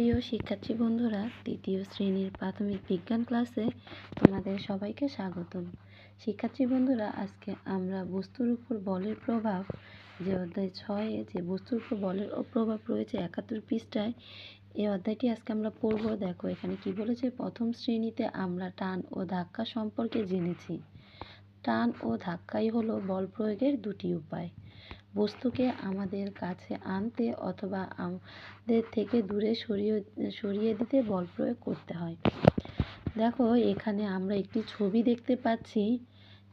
প্রিয় শিক্ষার্থী বন্ধুরা, তৃতীয় শ্রেণির প্রাথমিক বিজ্ঞান ক্লাসে তোমাদের সবাইকে স্বাগতম। শিক্ষার্থী বন্ধুরা, আজকে আমরা বস্তুর উপর বলের প্রভাব, যে অধ্যায় ছয়ে যে বস্তুর উপর বলের প্রভাব রয়েছে একাত্তর পৃষ্ঠায়, এই অধ্যায়টি আজকে আমরা পড়ব। দেখো, এখানে কি বলেছে? প্রথম শ্রেণীতে আমরা টান ও ধাক্কা সম্পর্কে জেনেছি। টান ও ধাক্কাই হলো বল প্রয়োগের দুটি উপায়। বস্তুকে আমাদের কাছে আনতে অথবা আমাদের থেকে দূরে সরিয়ে সরিয়ে দিতে বল প্রয়োগ করতে হয়। দেখো, এখানে আমরা একটি ছবি দেখতে পাচ্ছি।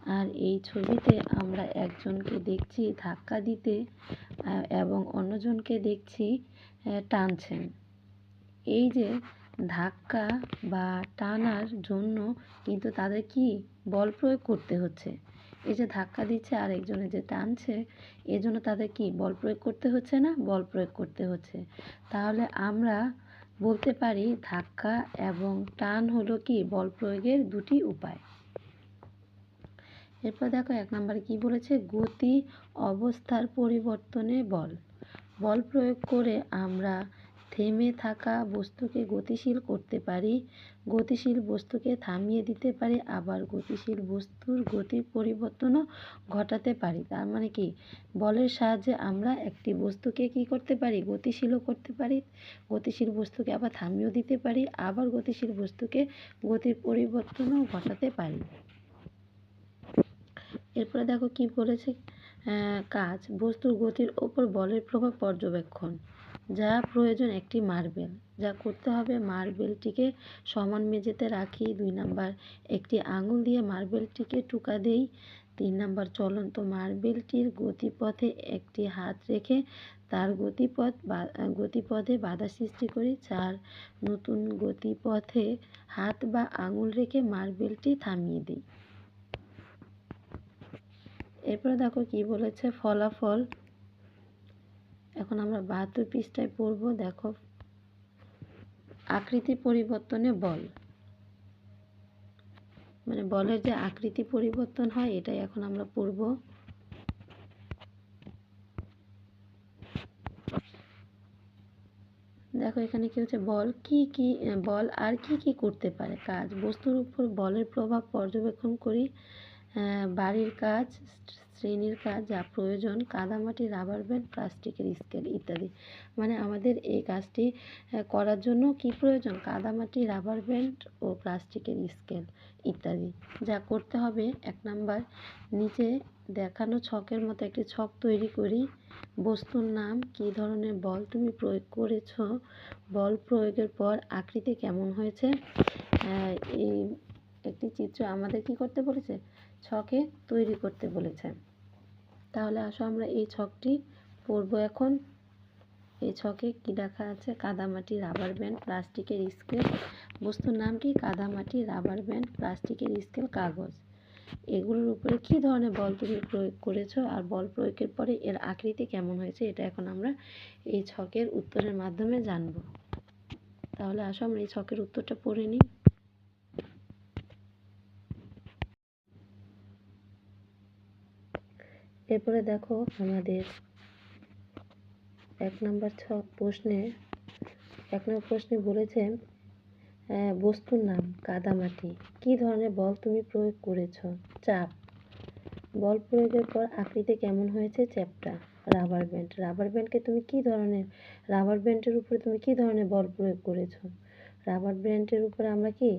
আর এই ছবিতে আমরা একজনকে দেখছি ধাক্কা দিতে, এবং অন্যজনকে দেখছি টানছেন। এই যে ধাক্কা বা টানার জন্য কিন্তু তাদের কি বল প্রয়োগ করতে হচ্ছে? এই যে ধাক্কা দিচ্ছে আর একজনে যে টানছে, এজন্য তাদের কি বল প্রয়োগ করতে হচ্ছে না? বল প্রয়োগ করতে হচ্ছে। তাহলে আমরা বলতে পারি ধাক্কা এবং টান হলো কি বল প্রয়োগের দুটি উপায়। এরপর দেখো এক নম্বরে কি বলেছে? গতি অবস্থার পরিবর্তনে বল। বল প্রয়োগ করে আমরা থেমে থাকা বস্তুকে গতিশীল করতে পারি, গতিশীল বস্তুকে থামিয়ে দিতে পারি, আবার গতিশীল বস্তুর গতির পরিবর্তনও ঘটাতে পারি। তার মানে কি? বলের সাহায্যে আমরা একটি বস্তুকে কি করতে পারি? গতিশীলও করতে পারি, গতিশীল বস্তুকে আবার থামিয়েও দিতে পারি, আবার গতিশীল বস্তুকে গতির পরিবর্তনও ঘটাতে পারি। এরপরে দেখো কি বলেছে কাজ, বস্তুর গতির ওপর বলের প্রভাব পর্যবেক্ষণ। যা প্রয়োজন একটি মার্বেল। যা করতে হবে মার্বেলটিকে সমান মেঝেতে রাখি দুই নাম্বার একটি আঙুল দিয়ে মার্বেলটিকে টুকা দেই। তিন নাম্বার চলন্ত মার্বেলটির গতিপথে একটি হাত রেখে তার গতিপথ বা, গতিপথে বাধা সৃষ্টি করি। চার, নতুন গতিপথে হাত বা আঙুল রেখে মার্বেলটি থামিয়ে দিই। এরপরে দেখো কি বলেছে ফলাফল। এখন আমরা বাহাত্তর পৃষ্ঠায় পড়ব, দেখো। আকৃতি পরিবর্তনে বল। মানে বলের যে আকৃতি পরিবর্তন হয়, এটাই এখন আমরা পড়ব। দেখো, এখানে কি হচ্ছে? বল কি কি, বল আর কি কি করতে পারে? কাজ। বস্তুর উপর বলের প্রভাব পর্যবেক্ষণ করি। বাড়ির কাজ শ্রেণির কাজ, যা প্রয়োজন, কাদামাটি, রাবার ব্যান্ড, প্লাস্টিকের স্কেল ইত্যাদি। মানে আমাদের এই কাজটি করার জন্য কি প্রয়োজন? কাদামাটি, রাবার ব্যান্ড ও প্লাস্টিকের স্কেল ইত্যাদি। যা করতে হবে এক নাম্বার, নিচে দেখানো ছকের মতো একটি ছক তৈরি করি। বস্তুর নাম, কি ধরনের বল তুমি প্রয়োগ করেছ, বল প্রয়োগের পর আকৃতি কেমন হয়েছে? এই একটি চিত্র আমাদের কি করতে বলেছে? ছকে তৈরি করতে বলেছে তাহলে আসো আমরা এই ছকটি পড়ব এখন। এই ছকে কি লেখা আছে? কাদামাটি রাবার ব্যান্ড প্লাস্টিকের স্কেল। বস্তুর নাম কি? কাদামাটি রাবার ব্যান্ড প্লাস্টিকের স্কেল কাগজ। এগুলোর উপরে কি ধরনের বল তুমি প্রয়োগ করেছ? আর বল প্রয়োগের পরে এর আকৃতি কেমন হয়েছে? এটা এখন আমরা এই ছকের উত্তরের মাধ্যমে জানব। তাহলে আসো আমরা এই ছকের উত্তরটা পড়ে নিই। এরপরে দেখো আমাদের এক নম্বর ছক প্রশ্নে, এক নম্বর প্রশ্নে বলেছে বস্তুর নাম কাদামাটি। কি ধরনের বল তুমি প্রয়োগ করেছ? চাপ। বল প্রয়োগের পর আকৃতি কেমন হয়েছে? চ্যাপটা। Rubber band. রাবার ব্যান্ডকে তুমি কি ধরনের, রাবার ব্যান্ডের উপরে তুমি কি ধরনের বল প্রয়োগ করেছ? রাবার ব্যান্ডের উপরে আমরা কি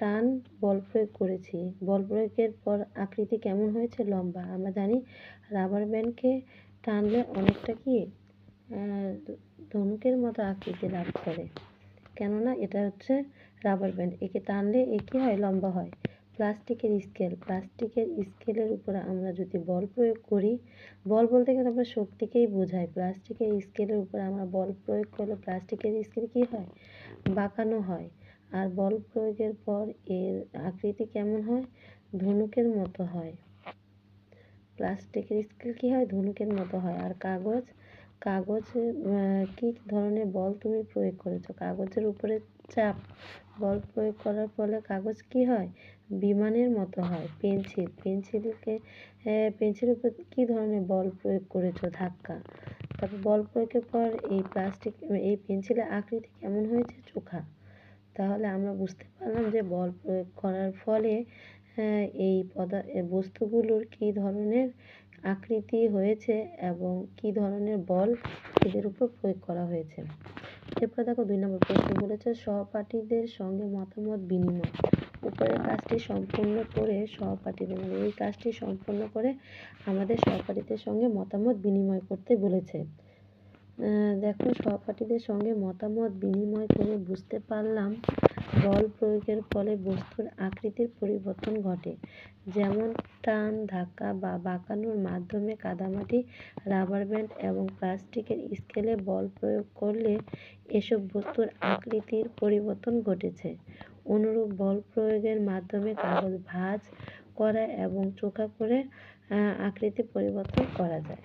টান বল প্রয়োগ করেছি। বল প্রয়োগের পর আকৃতি কেমন হয়েছে? লম্বা। আমরা জানি রাবার ব্যান্ডকে টানলে অনেকটা কি ধনুকের মতো আকৃতি লাভ করে। কেননা এটা হচ্ছে রাবার ব্যান্ড। একে টানলে এ কী হয়? লম্বা হয়। প্লাস্টিকের স্কেল। প্লাস্টিকের স্কেলের উপরে আমরা যদি বল প্রয়োগ করি, বল বলতে গেলে আমরা শক্তিকেই বোঝাই। প্লাস্টিকের স্কেলের উপরে আমরা বল প্রয়োগ করলে প্লাস্টিকের স্কেল কী হয়? বাঁকানো হয়। আর বল প্রয়োগের পর এর আকৃতি কেমন হয়? ধনুকের মতো হয়। প্লাস্টিকের স্কেল কী হয়? ধনুকের মতো হয়। আর কাগজ? কাগজে কী ধরনের বল তুমি প্রয়োগ করেছ? কাগজের উপরে চাপ বল প্রয়োগ করার ফলে কাগজ কি হয়? বিমানের মতো হয়। পেন্সিল। পেন্সিলকে পেন্সিলের উপর কী ধরনের বল প্রয়োগ করেছ? ধাক্কা। তারপর বল প্রয়োগের পর এই প্লাস্টিক এই পেন্সিলের আকৃতি কেমন হয়েছে? চোখা। তাহলে আমরা বুঝতে পারলাম যে বল প্রয়োগ করার ফলে এই পদা বস্তুগুলোর কী ধরনের আকৃতি হয়েছে এবং কী ধরনের বল এদের উপর প্রয়োগ করা হয়েছে। এরপর দেখো দুই নম্বর প্রশ্ন বলেছে সহপাঠীদের সঙ্গে মতামত বিনিময়। উপরের কাজটি সম্পূর্ণ করে সহপাঠীদের মানে এই কাজটি সম্পূর্ণ করে আমাদের সহপাঠীদের সঙ্গে মতামত বিনিময় করতে বলেছে। দেখো সহপাঠীদের সঙ্গে মতামত বিনিময় করে বুঝতে পারলাম বল প্রয়োগের ফলে বস্তুর আকৃতির পরিবর্তন ঘটে। যেমন টান, ধাক্কা বা বাঁকানোর মাধ্যমে কাদামাটি, রাবার ব্যান্ড এবং প্লাস্টিকের স্কেলে বল প্রয়োগ করলে এসব বস্তুর আকৃতির পরিবর্তন ঘটেছে। অনুরূপ বল প্রয়োগের মাধ্যমে কাগজ ভাঁজ করা এবং চোখা করে আকৃতি পরিবর্তন করা যায়।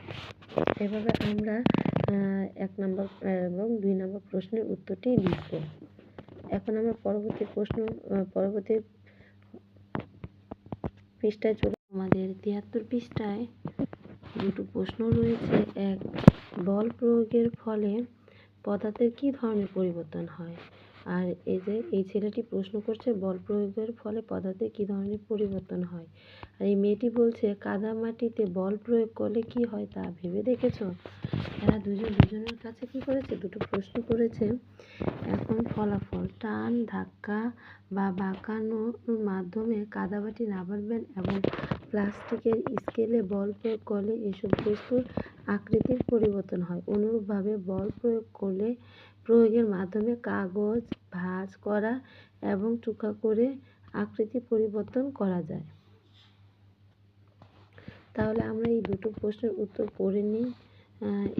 এভাবে আমরা এক নম্বর এবং দুই নম্বর প্রশ্নের উত্তরটি লিখব। এখন আমরা পরবর্তী প্রশ্ন পরবর্তী পৃষ্ঠায় চলে আমাদের তিয়াত্তর পৃষ্ঠায় দুটো প্রশ্ন রয়েছে। এক, বল প্রয়োগের ফলে পদার্থের কি ধরনের পরিবর্তন হয়? আর এই যে, এই ছেলেটি প্রশ্ন করছে, বল প্রয়োগের ফলে পদার্থে কি ধরনের পরিবর্তন হয়? আর এই মেয়েটি বলছে, কাদা মাটিতে বল প্রয়োগ করলে কি হয় তা ভেবে দেখেছ? এরা দুজন দুজনের কাছে কি করেছে? দুটো প্রশ্ন করেছে। এখন ফলাফল, টান, ধাক্কা বা বাঁকানোর মাধ্যমে রাবার ব্যান্ড এবং প্লাস্টিকের স্কেলে বল প্রয়োগ করলে এসব বস্তুর আকৃতির পরিবর্তন হয়। অনুরূপভাবে বল প্রয়োগ করলে প্রয়োগের মাধ্যমে কাগজ, ভাঁজ করা এবং চোখা করে আকৃতি পরিবর্তন করা যায়। তাহলে আমরা এই দুটো প্রশ্নের উত্তর পড়ে নিই।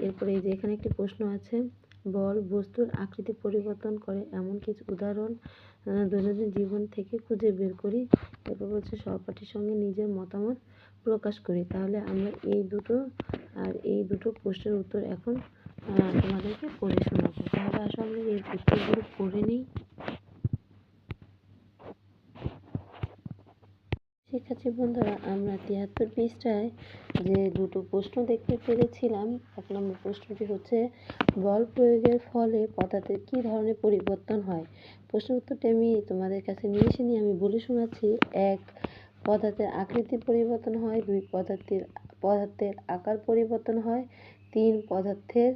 এরপরে এই যে এখানে একটি প্রশ্ন আছে। বল বস্তুর আকৃতি পরিবর্তন করে এমন কিছু উদাহরণ দৈনন্দিন জীবন থেকে খুঁজে বের করি। এরপর বলছে, সহপাঠীর সঙ্গে নিজের মতামত প্রকাশ করি। তাহলে আমরা এই দুটো আর এই দুটো প্রশ্নের উত্তর এখন তোমাদেরকে পড়ে শোনাবো। তাহলে আসলে এই উত্তরগুলো পড়ে নিই। শিক্ষার্থী বন্ধুরা, আমরা তিয়াত্তর পৃষ্ঠায় যে দুটো প্রশ্ন দেখতে পেরেছিলাম, এক নম্বর প্রশ্নটি হচ্ছে, বল প্রয়োগের ফলে পদার্থের কী ধরনের পরিবর্তন হয়? প্রশ্ন উত্তরটি আমি তোমাদের কাছে নিয়ে এসে নিয়ে আমি বলে শোনাচ্ছি। এক, পদার্থের আকৃতির পরিবর্তন হয়, দুই, পদার্থের পদার্থের আকার পরিবর্তন হয়, তিন, পদার্থের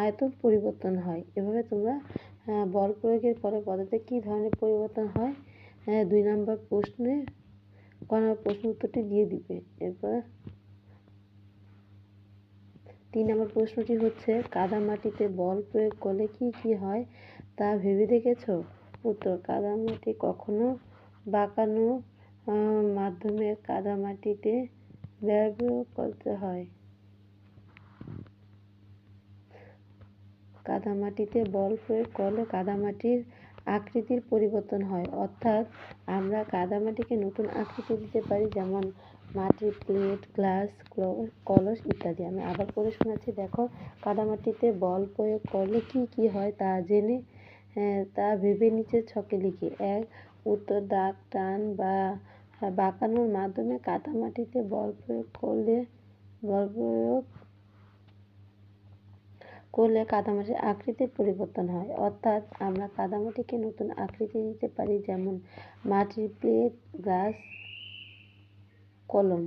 আয়তন পরিবর্তন হয়। এভাবে তোমরা বল প্রয়োগের ফলে পদার্থের কী ধরনের পরিবর্তন হয়? হ্যাঁ দুই নাম্বার প্রশ্নে, ক নম্বর প্রশ্ন উত্তরটি দিয়ে দিবে। এরপর তিন নম্বর প্রশ্নটি হচ্ছে, কাদা মাটিতে বল প্রয়োগ করলে কি কি হয় তা ভেবে দেখেছ? উত্তর, কাদা মাটি কখনো বাঁকানো মাধ্যমে কাদা মাটিতে ব্যবহার করতে হয়। কাদামাটিতে বল প্রয়োগ করলে কাদামাটির আকৃতির পরিবর্তন হয়। অর্থাৎ আমরা কাদামাটিকে নতুন আকৃতি দিতে পারি, যেমন মাটির প্লেট, গ্লাস কলস ইত্যাদি। আমি আবার পড়ে শোনাচ্ছি, দেখো কাদামাটিতে বল প্রয়োগ করলে কি কি হয় তা জেনে তা ভেবে নিচে ছকে লিখি। এক, উত্তর দাগ, টান বা বাঁকানোর মাধ্যমে কাদামাটিতে বল প্রয়োগ করলে, বল প্রয়োগ করলে কাদামাটির আকৃতির পরিবর্তন হয়। অর্থাৎ আমরা কাদামাটিকে নতুন আকৃতি দিতে পারি, যেমন মাটির প্লেট গ্লাস কলম।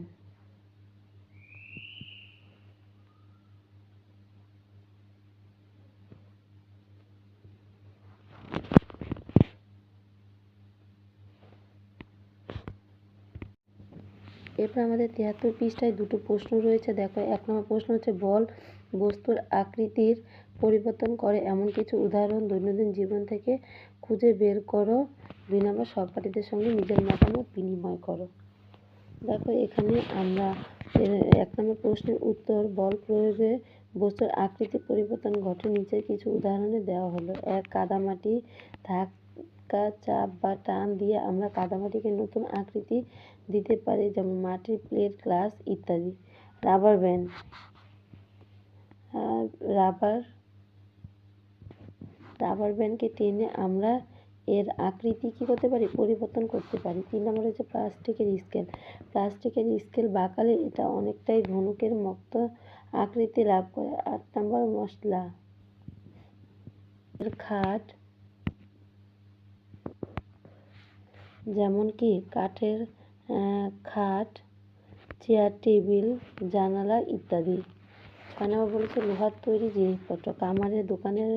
এরপর আমাদের তিয়াত্তর পৃষ্ঠায় দুটো প্রশ্ন রয়েছে। দেখো, এক নম্বর প্রশ্ন হচ্ছে, বল বস্তুর আকৃতির পরিবর্তন করে এমন কিছু উদাহরণ দৈনন্দিন জীবন থেকে খুঁজে বের করো। দুই নম্বর, সহপাঠীদের সঙ্গে নিজের মতামত বিনিময় করো। দেখো, এখানে আমরা এক নম্বর প্রশ্নের উত্তর, বল প্রয়োগে বস্তুর আকৃতি পরিবর্তন ঘটে নিচে কিছু উদাহরণে দেওয়া হলো। এক, কাদামাটি ধাক্কা, চাপ বা টান দিয়ে আমরা কাদামাটিকে নতুন আকৃতি দিতে পারি, যেমন মাটির প্লেট, গ্লাস ইত্যাদি। Rubber band. রাবার রাবার ব্যান্ডকে টেনে আমরা এর আকৃতি কী করতে পারি? পরিবর্তন করতে পারি। তিন নম্বর হচ্ছে প্লাস্টিকের স্কেল। প্লাস্টিকের স্কেল বাঁকালে এটা অনেকটাই ধনুকের মতো আকৃতি লাভ করে। আট নম্বর, মশলা। খাট। যেমন কি, কাঠের খাট, চেয়ার, টেবিল, জানালা ইত্যাদি। ছয় নম্বর বলেছে, লোহার তৈরি জিনিসপত্র। কামারের দোকানের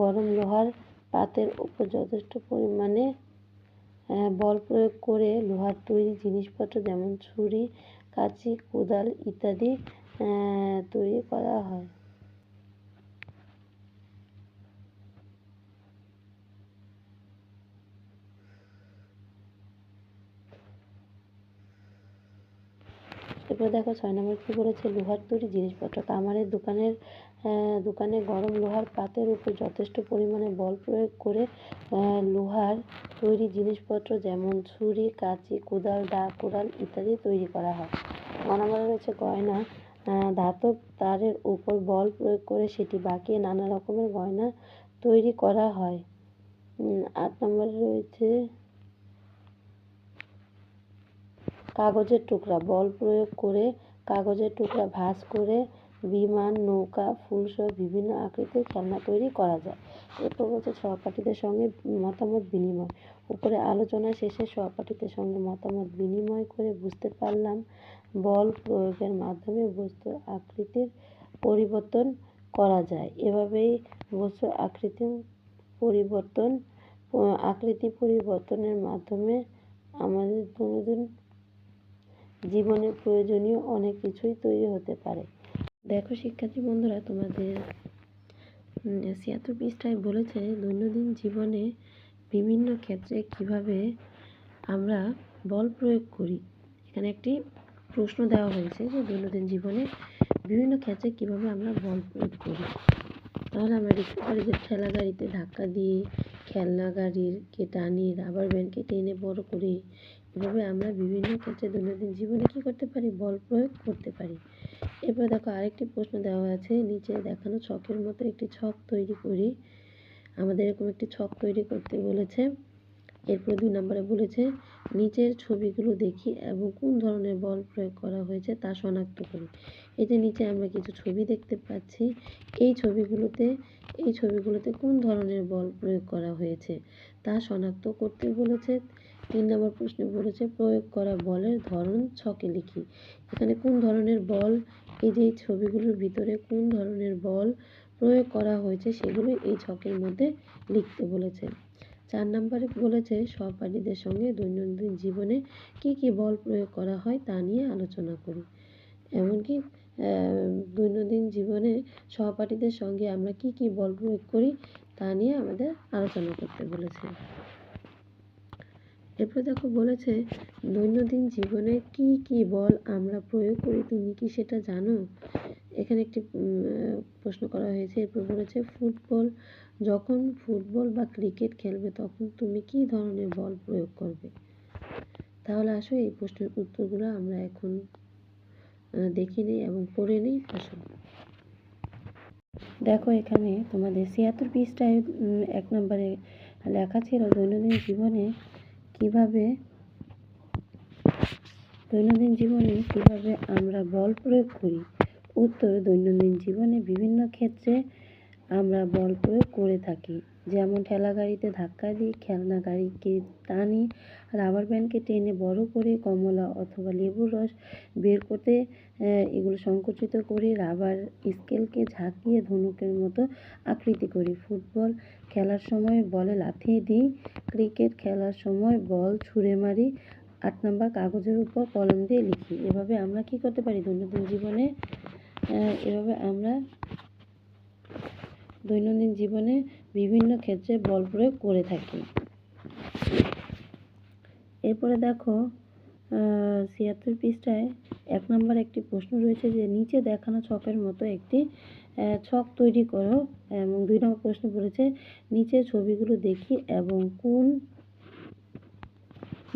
গরম লোহার পাতের উপর যথেষ্ট পরিমাণে বল প্রয়োগ করে লোহার তৈরি জিনিসপত্র যেমন ছুরি, কাঁচি, কোদাল ইত্যাদি তৈরি করা হয়। এরপর দেখো ছয় নম্বর কী বলেছে? লোহার তৈরি জিনিসপত্র। কামারের দোকানের দোকানে গরম লোহার পাতের উপর যথেষ্ট পরিমাণে বল প্রয়োগ করে লোহার তৈরি জিনিসপত্র যেমন ছুরি, কাঁচি, কোদাল দা কোদাল ইত্যাদি তৈরি করা হয়। ন নম্বরে রয়েছে গয়না। ধাতব তারের উপর বল প্রয়োগ করে সেটি বাঁকিয়ে নানা রকমের গয়না তৈরি করা হয়। আট নম্বরে রয়েছে কাগজের টুকরা, বল প্রয়োগ করে কাগজের টুকরা ভাঁজ করে বিমান, নৌকা ফুলসহ বিভিন্ন আকৃতির খেলনা তৈরি করা যায়। এরপর বলছে সহপাঠীদের সঙ্গে মতামত বিনিময়। উপরে আলোচনা শেষে সহপাঠীদের সঙ্গে মতামত বিনিময় করে বুঝতে পারলাম বল প্রয়োগের মাধ্যমে বস্তুর আকৃতির পরিবর্তন করা যায়। এভাবেই বস্তুর আকৃতি পরিবর্তন আকৃতি পরিবর্তনের মাধ্যমে আমাদের দৈনন্দিন জীবনে প্রয়োজনীয় অনেক কিছুই তৈরি হতে পারে। দেখো শিক্ষার্থী বন্ধুরা, তোমাদের ছিয়াত্তর পৃষ্ঠায় বলেছে দৈনন্দিন জীবনে বিভিন্ন ক্ষেত্রে কীভাবে আমরা বল প্রয়োগ করি। এখানে একটি প্রশ্ন দেওয়া হয়েছে যে দৈনন্দিন জীবনে বিভিন্ন ক্ষেত্রে কীভাবে আমরা বল প্রয়োগ করি। তাহলে আমরা লিখতে পারি যে ঠেলা গাড়িতে ধাক্কা দিয়ে, খেলনা গাড়ির কে টানি রাবার ব্যান্ডকে টেনে বড় করে এভাবে আমরা বিভিন্ন ক্ষেত্রে দৈনন্দিন জীবনে কী করতে পারি? বল প্রয়োগ করতে পারি। এরপর দেখো আরেকটি প্রশ্ন দেওয়া আছে। নিচে দেখানো ছকের মতো একটি ছক তৈরি করি। আমাদের এরকম একটি ছক তৈরি করতে বলেছে। এরপর দুই নম্বরে বলেছে, নিচের ছবিগুলো দেখি এবং কোন ধরনের বল প্রয়োগ করা হয়েছে তা শনাক্ত করি। এই যে নিচে আমরা কিছু ছবি দেখতে পাচ্ছি। এই ছবিগুলোতে এই ছবিগুলোতে কোন ধরনের বল প্রয়োগ করা হয়েছে তা শনাক্ত করতে বলেছে। তিন নম্বর প্রশ্নে বলেছে, প্রয়োগ করা বলের ধরন ছকে লিখি। এখানে কোন ধরনের বল, এই যে ছবিগুলোর ভিতরে কোন ধরনের বল প্রয়োগ করা হয়েছে সেগুলো এই ছকের মধ্যে লিখতে বলেছে। চার নম্বরে বলেছে সহপাঠীদের সঙ্গে দৈনন্দিন জীবনে কি কি বল প্রয়োগ করা হয় তা নিয়ে আলোচনা করি। এমনকি দৈনন্দিন জীবনে সহপাঠীদের সঙ্গে আমরা কি কি বল প্রয়োগ করি তা নিয়ে আমাদের আলোচনা করতে বলেছে। এরপর দেখো বলেছে, দৈনন্দিন জীবনে কি কি বল আমরা প্রয়োগ করি, তুমি কি সেটা জানো? এখানে একটি প্রশ্ন করা হয়েছে। এরপর বলেছে, ফুটবল, যখন ফুটবল বা ক্রিকেট খেলবে, তখন তুমি কি ধরনের বল প্রয়োগ করবে? তাহলে আসো এই প্রশ্নের উত্তরগুলো আমরা এখন দেখে নিই এবং পড়ে নিই আসো দেখো এখানে তোমাদের ছিয়াত্তর পৃষ্ঠায় এক নম্বরে লেখা ছিল, দৈনন্দিন জীবনে কীভাবে দৈনন্দিন জীবনে কীভাবে আমরা বল প্রয়োগ করি? উত্তর, দৈনন্দিন জীবনে বিভিন্ন ক্ষেত্রে আমরা বল প্রয়োগ করে থাকি। যেমন ঠেলা গাড়িতে ধাক্কা দিই খেলনা গাড়িকে টানি রাবার ব্যান্ডকে টেনে বড় করে কমলা অথবা লেবুর রস বের করতে এগুলো সংকুচিত করি রাবার স্কেলকে ঝাঁকিয়ে ধনুকের মতো আকৃতি করি। ফুটবল খেলার সময় বলে লাথিয়ে দিই ক্রিকেট খেলার সময় বল ছুঁড়ে মারি, আট নাম্বার কাগজের উপর কলম দিয়ে লিখি। এভাবে আমরা কি করতে পারি? দৈনন্দিন জীবনে এভাবে আমরা দৈনন্দিন জীবনে বিভিন্ন ক্ষেত্রে বল প্রয়োগ করে থাকি। এরপরে দেখো ছিয়াত্তর পৃষ্ঠায় এক নম্বর একটি প্রশ্ন রয়েছে যে, নিচে দেখানো ছকের মতো একটি ছক তৈরি করো, এবং দুই নম্বর প্রশ্ন বলেছে, নিচের ছবিগুলো দেখি এবং কোন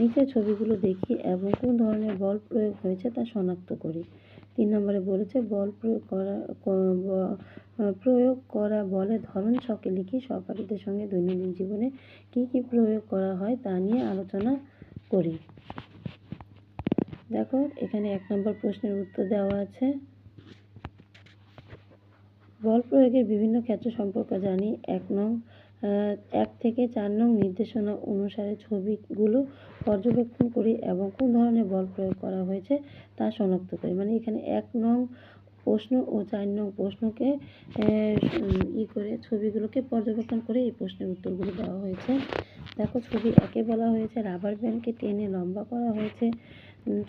নিচে ছবিগুলো দেখি এবং কোন ধরনের বল প্রয়োগ হয়েছে তা শনাক্ত করি। তিন নম্বরে বলেছে, বল প্রয়োগ করা প্রয়োগ করা বলের ধরন ছকে লিখি সহপাঠীদের সঙ্গে দৈনন্দিন জীবনে কি কি প্রয়োগ করা হয় তা নিয়ে আলোচনা করি। দেখো, এখানে এক নম্বর প্রশ্নের উত্তর দেওয়া আছে। বল প্রয়োগের বিভিন্ন ক্ষেত্র সম্পর্কে জানি। এক নং এক থেকে চার নং নির্দেশনা অনুসারে ছবিগুলো পর্যবেক্ষণ করি এবং কোন ধরনের বল প্রয়োগ করা হয়েছে তা শনাক্ত করি। মানে এখানে এক নং প্রশ্ন ও চার নং প্রশ্নকে ই করে ছবিগুলোকে পর্যবেক্ষণ করে এই প্রশ্নের উত্তরগুলো দেওয়া হয়েছে। দেখো, ছবি একে বলা হয়েছে, রাবার ব্যান্ডকে টেনে লম্বা করা হয়েছে।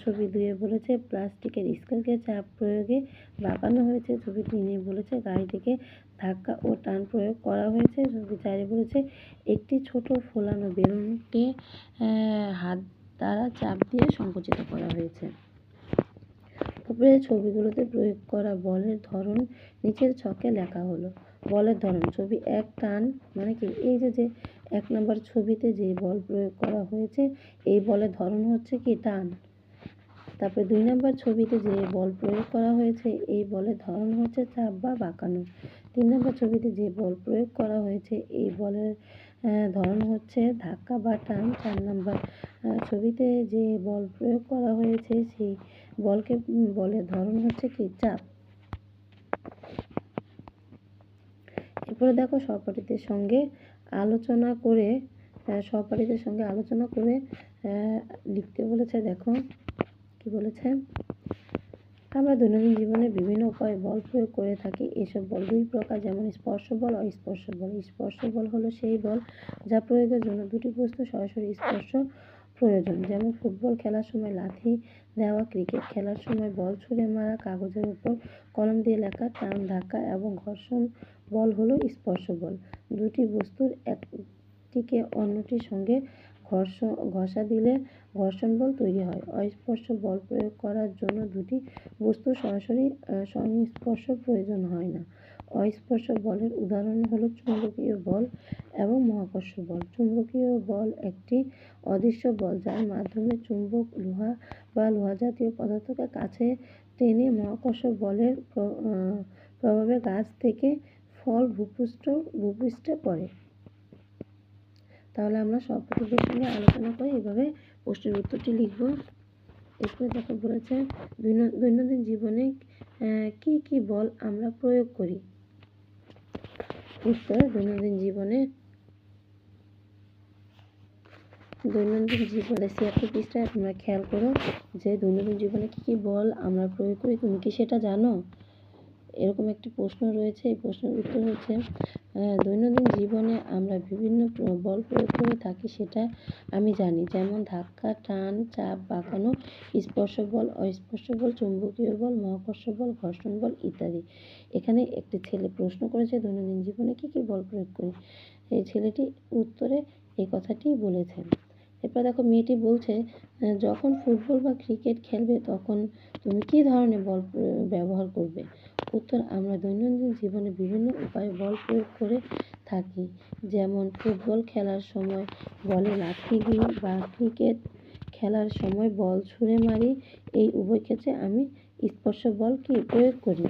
ছবি দুয়ে বলেছে, প্লাস্টিকের স্কেলকে চাপ প্রয়োগে বাঁকানো হয়েছে। ছবি তিনে বলেছে, গাড়িটিকে ধাক্কা ও টান প্রয়োগ করা হয়েছে। ছবি চারে বলেছে, একটি ছোট ফোলানো বেলুনকে হাত দ্বারা চাপ দিয়ে সংকুচিত করা হয়েছে। উপরের ছবিগুলোতে প্রয়োগ করা বলের ধরন নিচের ছকে লেখা হলো। বলের ধরন, ছবি এক টান মানে কি? এই যে যে এক নম্বর ছবিতে যে বল প্রয়োগ করা হয়েছে, এই বলের ধরন হচ্ছে কি? টান। তারপরে দুই নম্বর ছবিতে যে বল প্রয়োগ করা হয়েছে, এই বলের ধরন হচ্ছে চাপ বা বাঁকানো। তিন নম্বর ছবিতে যে বল প্রয়োগ করা হয়েছে, এই বলের ধরন হচ্ছে ধাক্কা বা টান। চার নম্বর ছবিতে যে বল প্রয়োগ করা হয়েছে, সেই বলকে বলের ধরন হচ্ছে কি, চাপ। এরপরে দেখো সহপাঠীদের সঙ্গে আলোচনা করে সহপাঠীদের সঙ্গে আলোচনা করে লিখতে বলেছে, দেখো কি বলেছে, আমরা দৈনন্দিন জীবনে বিভিন্ন উপায়ে বল প্রয়োগ করে থাকি। এসব বল দুই প্রকার, যেমন স্পর্শ বল ও স্পর্শ বল। স্পর্শ বল হলো সেই বল যা প্রয়োগের জন্য দুটি বস্তু সরাসরি স্পর্শ প্রয়োজন। যেমন ফুটবল খেলার সময় লাথি দেওয়া, ক্রিকেট খেলার সময় বল ছুঁড়ে মারা, কাগজের উপর কলম দিয়ে লেখা, টান, ধাক্কা এবং ঘর্ষণ বল হলো স্পর্শ বল। দুটি বস্তুর একটিকে অন্যটির সঙ্গে ঘর্ষণ ঘষা দিলে ঘর্ষণ বল তৈরি হয়। অস্পর্শ বল প্রয়োগ করার জন্য দুটি বস্তু সরাসরি সংস্পর্শ প্রয়োজন হয় না। অস্পর্শ বলের উদাহরণ হলো চুম্বকীয় বল এবং মহাকর্ষ বল। চুম্বকীয় বল একটি অদৃশ্য বল যার মাধ্যমে চুম্বক লোহা বা লোহা জাতীয় পদার্থকে কাছে টেনে মহাকর্ষ বলের প্রভাবে গাছ থেকে ফল ভূপৃষ্ঠ, ভূপৃষ্ঠে পড়ে। তাহলে আমরা সব সঙ্গে আলোচনা করে এভাবে প্রশ্নের উত্তরটি লিখব। এরপরে দেখো বলেছে দৈনন্দিন জীবনে কি কি বল আমরা প্রয়োগ করি? উত্তর দৈনন্দিন জীবনে। দৈনন্দিন জীবনে ছিয়াত্তর পৃষ্ঠায় তোমরা খেয়াল করো যে দৈনন্দিন জীবনে কি কি বল আমরা প্রয়োগ করি, তুমি কি সেটা জানো? এরকম একটি প্রশ্ন রয়েছে, এই প্রশ্নের উত্তর হচ্ছে দৈনন্দিন জীবনে আমরা বিভিন্ন বল প্রয়োগ করে থাকি সেটা আমি জানি। যেমন ধাক্কা, টান, চাপ, বাঁকানো স্পর্শ বল অস্পর্শ বল চুম্বকীয় বল মহাকর্ষ বল ঘর্ষণ বল ইত্যাদি। এখানে একটি ছেলে প্রশ্ন করেছে, দৈনন্দিন জীবনে কি কি বল প্রয়োগ করি? এই ছেলেটি উত্তরে এই কথাটি বলেছেন। এরপর দেখো, মেয়েটি বলছে যখন ফুটবল বা ক্রিকেট খেলবে তখন তুমি কি ধরনের বল ব্যবহার করবে? উত্তর, আমরা দৈনন্দিন জীবনে বিভিন্ন উপায়ে বল প্রয়োগ করে থাকি। যেমন, ফুটবল খেলার সময় বলে লাথি দিই বা ক্রিকেট খেলার সময় বল ছুঁড়ে মারি। এই উভয় ক্ষেত্রে আমি স্পর্শ বল কি প্রয়োগ করি।